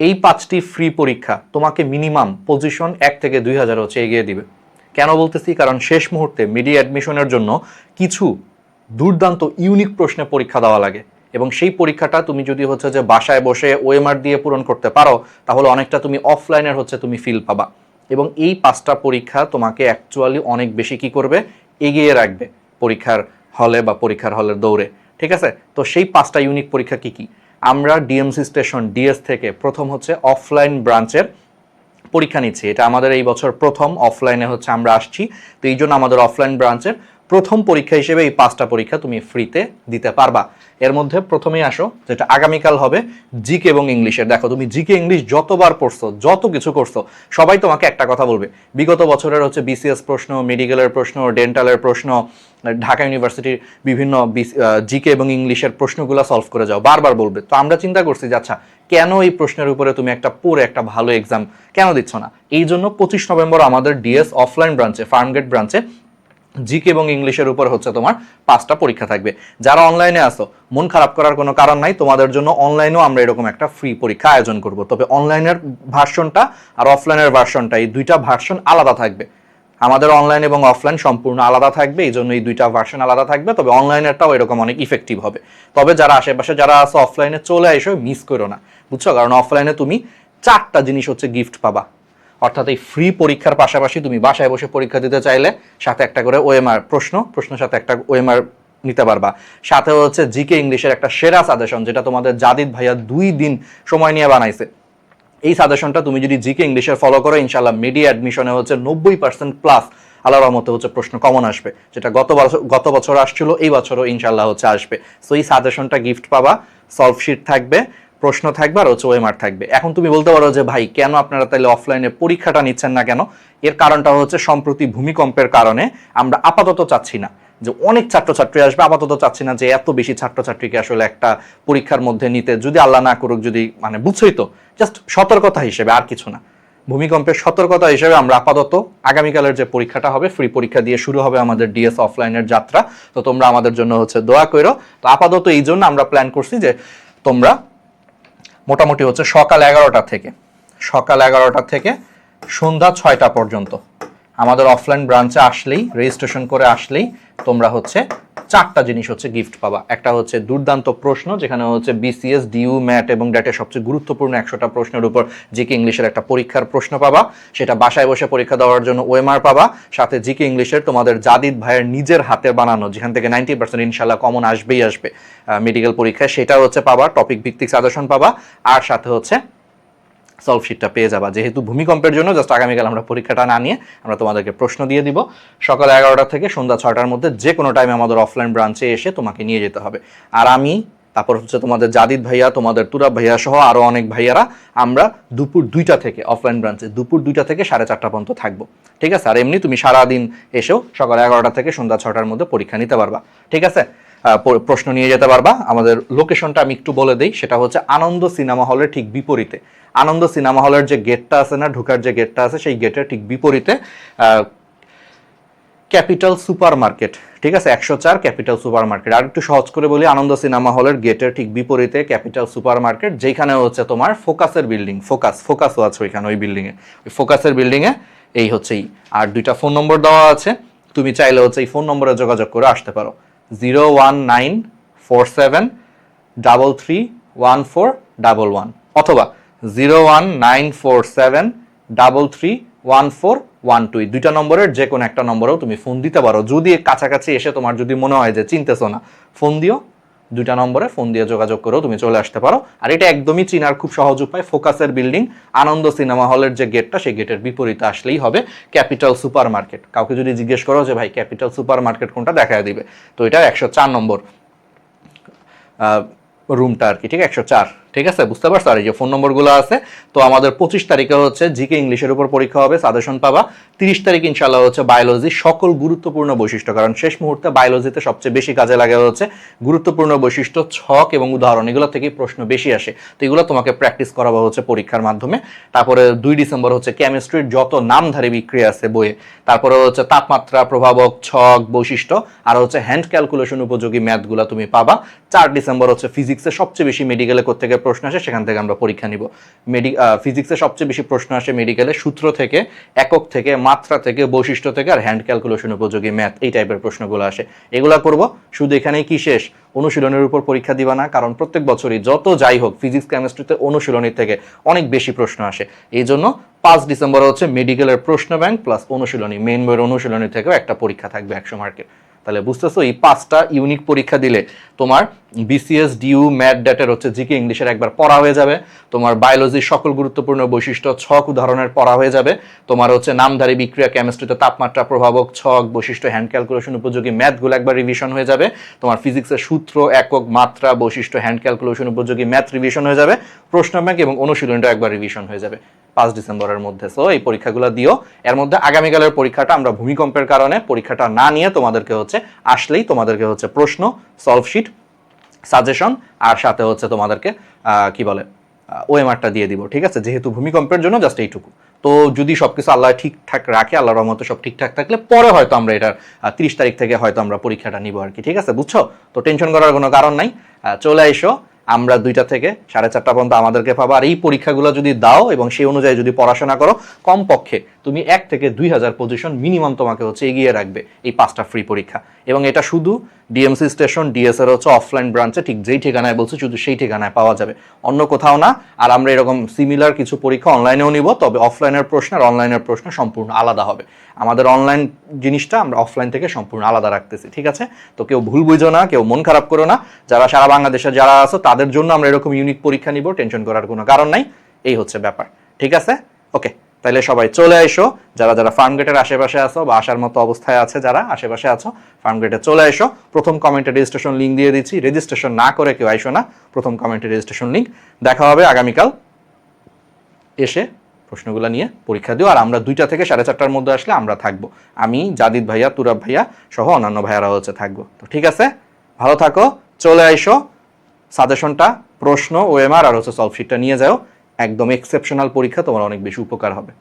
এই পাঁচটি ফ্রি পরীক্ষা তোমাকে মিনিমাম পজিশন এক থেকে দুই হাজার হচ্ছে এগিয়ে দিবে। কেন বলতেছি? কারণ শেষ মুহূর্তে মিডিয়া অ্যাডমিশনের জন্য কিছু দুর্দান্ত ইউনিক প্রশ্নে পরীক্ষা দেওয়া লাগে। এবং সেই পরীক্ষাটা তুমি যদি হচ্ছে যে বাসায় বসে ওএমআর দিয়ে পূরণ করতে পারো, তাহলে অনেকটা তুমি অফলাইনের হচ্ছে তুমি ফিল পাবা। এবং এই পাঁচটা পরীক্ষা তোমাকে অ্যাকচুয়ালি অনেক বেশি কি করবে? এগিয়ে রাখবে পরীক্ষার হলে বা পরীক্ষার হলের দৌড়ে। ঠিক আছে? তো সেই পাঁচটা ইউনিক পরীক্ষা কি কি? আমরা ডিএমসি স্টেশন ডিএস থেকে প্রথম হচ্ছে অফলাইন ব্রাঞ্চের পরীক্ষা নিচ্ছি। এটা আমাদের এই বছর প্রথম অফলাইনে হচ্ছে আমরা আসছি। তো এই জন্য আমাদের অফলাইন ব্রাঞ্চের প্রথম পরীক্ষা হিসেবে এই পাঁচটা পরীক্ষা তুমি ফ্রিতে দিতে পারবা। এর মধ্যে প্রথমেই আসো, যেটা আগামীকাল হবে, জিকে এবং ইংলিশের। দেখো, তুমি জিকে, ইংলিশ যতবার পড়ছো, যত কিছু করছ, সবাই তোমাকে একটা কথা বলবে। বিগত বছরের হচ্ছে বিসিএস প্রশ্ন মেডিকেলের প্রশ্ন ডেন্টালের প্রশ্ন, ঢাকা ইউনিভার্সিটির বিভিন্ন জিকে এবং ইংলিশের প্রশ্নগুলো সলভ করে যাও। বারবার বলবে। তো আমরা চিন্তা করছি যে আচ্ছা কেন এই প্রশ্নের উপরে তুমি একটা পুরো একটা ভালো এক্সাম কেন দিচ্ছ না? এই জন্য পঁচিশ নভেম্বর আমাদের ডিএস অফলাইন ব্রাঞ্চে ফার্মগেট ব্রাঞ্চে জিকে এবং ইংলিশের উপর হচ্ছে তোমার পাঁচটা পরীক্ষা থাকবে। যারা অনলাইনে আসো মন খারাপ করার কোনো কারণ নাই, তোমাদের জন্য অনলাইনেও আমরা এরকম একটা ফ্রি পরীক্ষা আয়োজন করব। তবে অনলাইনের ভার্সনটা আর অফলাইনের ভার্সনটা এই দুইটা ভার্সন আলাদা থাকবে। আমাদের অনলাইন এবং অফলাইন সম্পূর্ণ আলাদা থাকবে, এই জন্য এই দুইটা ভার্সন আলাদা থাকবে, তবে অনলাইনেরটাও এরকম অনেক ইফেক্টিভ হবে। তবে যারা আশেপাশে যারা আছে অফলাইনে চলে এসো মিস করো না। বুঝছ? কারণ অফলাইনে তুমি চারটা জিনিস হচ্ছে গিফট পাবা। অর্থাৎ এই ফ্রি পরীক্ষার পাশাপাশি তুমি বাসায় বসে পরীক্ষা দিতে চাইলে সাথে একটা করে ওএমআর প্রশ্ন, প্রশ্নের সাথে একটা ওএমআর নিতে পারবা। সাথে হচ্ছে জিকে ইংলিশের একটা সেরা সাজেশন যেটা তোমাদের জাদিদ ভাইয়া দুই দিন সময় নিয়ে বানাইছে। এই সাজেশনটা তুমি যদি জিকে ইংলিশের ফলো করো ইনশাল্লাহ মিডিয়া অ্যাডমিশনে হচ্ছে নব্বই পার্সেন্ট প্লাস আল্লাহর মতো হচ্ছে প্রশ্ন কমন আসবে। যেটা গত বছর গত বছর আসছিল, এই বছরও ইনশাল্লাহ হচ্ছে আসবে। সো এই সাজেশনটা গিফট পাবা। সলভ শিট থাকবে। প্রশ্ন থাকবে আর হচ্ছে ওয়েমার থাকবে। এখন তুমি বলতে পারো যে, ভাই, কেন আপনারা তাহলে অফলাইনে পরীক্ষাটা নিচ্ছেন না কেন? এর কারণটা হচ্ছে সম্প্রতি ভূমিকম্পের কারণে আমরা আপাতত চাচ্ছি না। যে অনেক ছাত্রছাত্রী আসবে, আপাতত চাচ্ছি না যে এত বেশি ছাত্রছাত্রীকে আসলে একটা পরীক্ষার মধ্যে নিতে। যদি আল্লাহ না করুক, যদি মানে বুঝছই তো জাস্ট সতর্কতা হিসেবে আর কিছু না। ভূমিকম্পের সতর্কতা হিসেবে আমরা আপাতত আগামীকালের যে পরীক্ষাটা হবে ফ্রি পরীক্ষা দিয়ে শুরু হবে আমাদের ডিএস অফলাইনের যাত্রা। তো তোমরা আমাদের জন্য হচ্ছে দোয়া করো তো আপাতত এই জন্য আমরা প্ল্যান করছি যে তোমরা মোটামুটি হচ্ছে সকাল এগারোটা থেকে সকাল এগারোটা থেকে সন্ধ্যা ছয়টা পর্যন্ত। আমাদের অফলাইন ব্রাঞ্চে আসলেই রেজিস্ট্রেশন করে আসলেই তোমরা হচ্ছে চারটা জিনিস হচ্ছে গিফট পাবা। একটা হচ্ছে দুর্দান্ত প্রশ্ন, যেখানে হচ্ছে বিসিএস ডিউ ম্যাট এবং ড্যাটের সবচেয়ে গুরুত্বপূর্ণ একশোটা প্রশ্নের উপর জিকে ইংলিশের একটা পরীক্ষার প্রশ্ন পাবা। সেটা বাসায় বসে পরীক্ষা দেওয়ার জন্য ওয়েমার পাবা। সাথে জিকে ইংলিশের তোমাদের জাদিদ ভাইয়ের নিজের হাতে বানানো, যেখান থেকে নাইনটি পার্সেন্ট ইনশাল্লাহ কমন আসবেই আসবে মেডিকেল পরীক্ষায়, সেটা হচ্ছে পাবা টপিক ভিত্তিক সাজেশন পাবা। আর সাথে হচ্ছে সলভ শিটটা পেয়ে যাবা। যেহেতু ভূমিকম্পের জন্য জাস্ট আগামীকাল আমরা পরীক্ষাটা না নিয়ে আমরা তোমাদেরকে প্রশ্ন দিয়ে দিব। সকাল এগারোটা থেকে সন্ধ্যা ছটার মধ্যে যে কোনো টাইমে আমাদের অফলাইন ব্রাঞ্চে এসে তোমাকে নিয়ে যেতে হবে। আর আমি, তারপর হচ্ছে তোমাদের জাদিদ ভাইয়া, তোমাদের তুরাব ভাইয়া সহ আরও অনেক ভাইয়ারা, আমরা দুপুর দুইটা থেকে অফলাইন ব্রাঞ্চে দুপুর দুইটা থেকে সাড়ে চারটা পর্যন্ত থাকব। ঠিক আছে? আর এমনি তুমি সারাদিন এসেও সকাল এগারোটা থেকে সন্ধ্যা ছটার মধ্যে পরীক্ষা নিতে পারবা। ঠিক আছে? প্রশ্ন নিয়ে যেতে পারবা। আমাদের লোকেশনটা আমি একটু বলে দিই, সেটা হচ্ছে আনন্দ সিনেমা হলের ঠিক বিপরীতে। আনন্দ সিনেমা হলের যে গেটটা আছে না, ঢোকার যে গেটটা আছে, সেই গেটের ঠিক বিপরীতে ক্যাপিটাল সুপার মার্কেট ঠিক আছে? একশো চার ক্যাপিটাল সুপার মার্কেট আর একটু সহজ করে বলি, আনন্দ সিনেমা হলের গেটের ঠিক বিপরীতে ক্যাপিটাল সুপার মার্কেট যেখানে হচ্ছে তোমার ফোকাসের বিল্ডিং ফোকাস ফোকাসও আছে ওইখানে, ওই বিল্ডিংয়ে ওই ফোকাসের বিল্ডিংয়ে এই হচ্ছেই আর দুইটা ফোন নম্বর দেওয়া আছে। তুমি চাইলে হচ্ছে এই ফোন নম্বরে যোগাযোগ করে আসতে পারো। Zero one nine four seven double three one four double one অথবা zero one nine four seven double three one four one two দুইটা নম্বরের যে কোনো একটা নম্বরেও তুমি ফোন দিতে পারো। যদি কাছাকাছি এসে তোমার যদি মনে হয় যে চিনতেছো না ফোন দিও। দুইটা নম্বরে, ফোন দিয়ে যোগাযোগ করেও তুমি চলে আসতে পারো। আর এটা একদমই চিনার খুব সহজ উপায়, ফোকাসের বিল্ডিং, আনন্দ সিনেমা হলের যে গেটটা সেই গেটের বিপরীতে আসলেই হবে ক্যাপিটাল সুপার মার্কেট কাউকে যদি জিজ্ঞেস করো যে, ভাই, ক্যাপিটাল সুপার মার্কেট কোনটা দেখা দিবে? তো এটা একশো চার নম্বর রুমটা আর কি, ঠিক একশো চার। ঠিক আছে? বুঝতে পারছ? আর এই যে ফোন নম্বরগুলো আছে, তো আমাদের পঁচিশ তারিখে হচ্ছে জিকে ইংলিশের উপর পরীক্ষা হবে সাজেশন পাবা। তিরিশ তারিখ ইনশাল্লাহ হচ্ছে বায়োলজি সকল গুরুত্বপূর্ণ বৈশিষ্ট্য, কারণ শেষ মুহূর্তে বায়োলজিতে সবচেয়ে বেশি কাজে লাগে হচ্ছে গুরুত্বপূর্ণ বৈশিষ্ট্য, ছক এবং উদাহরণ, এগুলো থেকে প্রশ্ন বেশি আসে। তো এগুলো তোমাকে প্র্যাকটিস করাবো হচ্ছে পরীক্ষার মাধ্যমে। তারপরে দুই ডিসেম্বর হচ্ছে কেমিস্ট্রির যত নামধারী বিক্রিয়া আছে বইয়ে, তারপরে হচ্ছে তাপমাত্রা, প্রভাবক, ছক, বৈশিষ্ট্য, আর হচ্ছে হ্যান্ড ক্যালকুলেশন উপযোগী ম্যাথগুলো তুমি পাবা। চার ডিসেম্বর হচ্ছে ফিজিক্সে সবচেয়ে বেশি মেডিকেলে থেকে প্রশ্ন আসে, সেখান থেকে আমরা পরীক্ষা নিব। মেডি ফিজিক্সে সবচেয়ে বেশি প্রশ্ন আসে মেডিকেলে, সূত্র থেকে, একক থেকে, মাত্রা থেকে, বৈশিষ্ট্য থেকে আর হ্যান্ড ক্যালকুলেশন উপযোগী ম্যাথ এই টাইপের প্রশ্নগুলো আসে। এগুলা করব, শুধু এখানেই কি শেষ? অনুশীলনের উপর পরীক্ষা দিবা না, কারণ প্রত্যেক বছরই যত যাই হোক ফিজিক্স কেমিস্ট্রিতে অনুশীলনী থেকে অনেক বেশি প্রশ্ন আসে। এই জন্য পাঁচ ডিসেম্বর হচ্ছে মেডিকেলের প্রশ্ন ব্যাংক প্লাস অনুশীলনী মেন বইয়ের অনুশীলনী থেকেও একটা পরীক্ষা থাকবে একশো মার্কের তাহলে বুঝতেছো, এই পাঁচটা ইউনিক পরীক্ষা দিলে তোমার বিসিএস ডিউ ম্যাট ডেটের হচ্ছে জিকে ইংলিশের একবার পড়া হয়ে যাবে। তোমার বায়োলজির সকল গুরুত্বপূর্ণ বৈশিষ্ট্য ছক উদাহরণের পড়া হয়ে যাবে। তোমার হচ্ছে নামধারী বিক্রিয়া কেমিস্ট্রিতে তাপমাত্রা প্রভাবক ছক, বৈশিষ্ট্য হ্যান্ড ক্যালকুলেশন উপযোগী ম্যাথগুলো একবার রিভিশন হয়ে যাবে। তোমার ফিজিক্সের সূত্র, একক মাত্রা, বৈশিষ্ট্য হ্যান্ড ক্যালকুলেশন উপযোগী ম্যাথ রিভিশন হয়ে যাবে। প্রশ্ন ব্যাংক এবং অনুশীলনটা একবার রিভিশন হয়ে যাবে পাঁচ ডিসেম্বরের মধ্যে। সো এই পরীক্ষাগুলো দিও। এর মধ্যে আগামীকালের পরীক্ষাটা আমরা ভূমিকম্পের কারণে পরীক্ষাটা না নিয়ে তোমাদেরকে হচ্ছে, আসলেই তোমাদেরকে হচ্ছে প্রশ্ন সলভ শিট সাজেশন আর সাথে হচ্ছে তোমাদেরকে কি বলে ওএমআরটা দিয়ে দিব, ঠিক আছে? যেহেতু ভূমিকম্পের জন্য জাস্ট এইটুকু। তো যদি সব কিছু আল্লাহ ঠিকঠাক রাখে, আল্লাহর রহমতে সব ঠিকঠাক থাকলে পরে হয়তো আমরা এটার তিরিশ তারিখ থেকে হয়তো আমরা পরীক্ষাটা নিব আর কি, ঠিক আছে? বুঝছ? তো টেনশন করার কোনো কারণ নাই। চলে এসো, আমরা দুইটা থেকে সাড়ে চারটা পর্যন্ত আমাদেরকে পাবো। আর এই পরীক্ষাগুলো যদি দাও এবং সেই অনুযায়ী যদি পড়াশোনা করো, কমপক্ষে তুমি এক থেকে দুই হাজার পজিশন মিনিমাম তোমাকে হচ্ছে এগিয়ে রাখবে এই পাঁচটা ফ্রি পরীক্ষা। এবং এটা শুধু ডিএমসি স্টেশন ডিএসআর হচ্ছে অফলাইন ব্রাঞ্চে ঠিক যেই ঠিকানায় বলছে শুধু সেই ঠিকানায় পাওয়া যাবে। অন্য কোথাও না, আর আমরা এরকম সিমিলার কিছু পরীক্ষা অনলাইনেও নিব, তবে অফলাইনের প্রশ্ন আর অনলাইনের প্রশ্ন সম্পূর্ণ আলাদা হবে। আমাদের অনলাইন জিনিসটা আমরা অফলাইন থেকে সম্পূর্ণ আলাদা রাখতেছি, ঠিক আছে? তো কেউ ভুল বুঝো না, কেউ মন খারাপ করো না, যারা সারা বাংলাদেশে যারা আছো, তাদের জন্য আমরা এরকম ইউনিক পরীক্ষা নিব টেনশন করার কোনো কারণ নাই, এই হচ্ছে ব্যাপার, ঠিক আছে? ওকে তাহলে সবাই চলে এসো যারা যারা ফার্ম গেটের আশেপাশে আছো বা আসার মতো অবস্থায় আছে, যারা আশেপাশে আছো ফার্ম গেটে চলে এসো প্রথম কমেন্টে রেজিস্ট্রেশন লিঙ্ক দিয়ে দিচ্ছি। রেজিস্ট্রেশন না করে কেউ আইসো না। প্রথম কমেন্টে রেজিস্ট্রেশন লিঙ্ক দেখা হবে আগামীকাল। এসে প্রশ্নগুলো নিয়ে পরীক্ষা দিও। আর আমরা দুইটা থেকে সাড়ে চারটার মধ্যে আসলে আমরা থাকব। আমি, জাদিদ ভাইয়া, তুরাব ভাইয়া সহ অন্যান্য ভাইয়ারা হচ্ছে থাকব। তো ঠিক আছে? ভালো থাকো। চলে আইসো। সাজেশনটা প্রশ্ন ওএমআর আর হচ্ছে সলভ শিটটা নিয়ে যাও। একদম এক্সেপশনাল পরীক্ষা তোমার অনেক বেশি উপকার হবে।